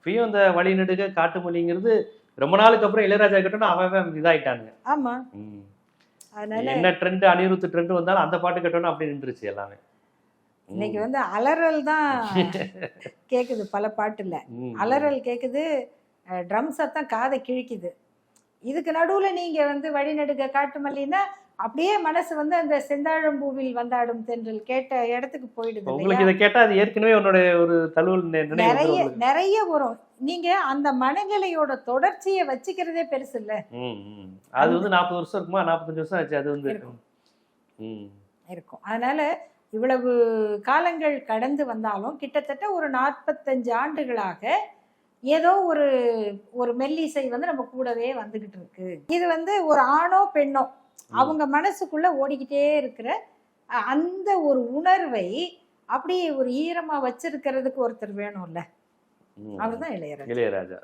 இப்பயும் அந்த வழிநடுக காட்டுமொழிங்கிறது ரொம்ப நாளுக்கு அப்புறம் இளையராஜா கிட்டோம்னா அவன் இதாயிட்டானுங்க ஆமா. அதனால என்ன ட்ரெண்ட் அனிருத் ட்ரெண்ட் வந்தாலும் அந்த பாட்டு கேட்டோம்னா அப்படி நின்றுச்சு எல்லாமே. இன்னைக்கு வந்து அலறல் தான் கேக்குது பல பாட்டுல. அலறல் கேக்குது ட்ரம் சத்தம் காதை கிழிக்குது இதுக்கு நடுவுல நீங்க வந்து வழிநடுக காட்டு மல்லின்னா அப்படியே மனசு வந்து அந்த செந்தாழம்பூவில் வந்தாடும் தென்றல் கேட்ட இடத்துக்கு போயிடுது? உங்களுக்கு இதை கேட்டா அது ஏற்கனவே உன்னோட ஒரு தழுவல் நிறைய. நிறைய வரும் நீங்க அந்த மனநிலையோட தொடர்ச்சியை வச்சுக்கிறதே பெருசு இல்ல. அது வந்து நாற்பது வருஷம் இருக்குமா நாற்பத்தஞ்சு வருஷம் ஆச்சு அது வந்து. இருக்கும் அதனால இவ்வளவு காலங்கள் கடந்து வந்தாலும் கிட்டத்தட்ட ஒரு நாற்பத்தஞ்சு ஆண்டுகளாக ஏதோ ஒரு ஒரு மெல்லிசை வந்து நம்ம கூடவே வந்துகிட்டு இருக்கு. இது வந்து ஒரு ஆணோ பெண்ணோ அவங்க மனசுக்குள்ள ஓடிக்கிட்டே இருக்கிற அந்த ஒரு உணர்வை அப்படியே ஒரு ஈரமா வச்சிருக்கிறதுக்கு ஒருத்தர் வேணும்ல. அவர்தான் இளையராஜா. இளையராஜா.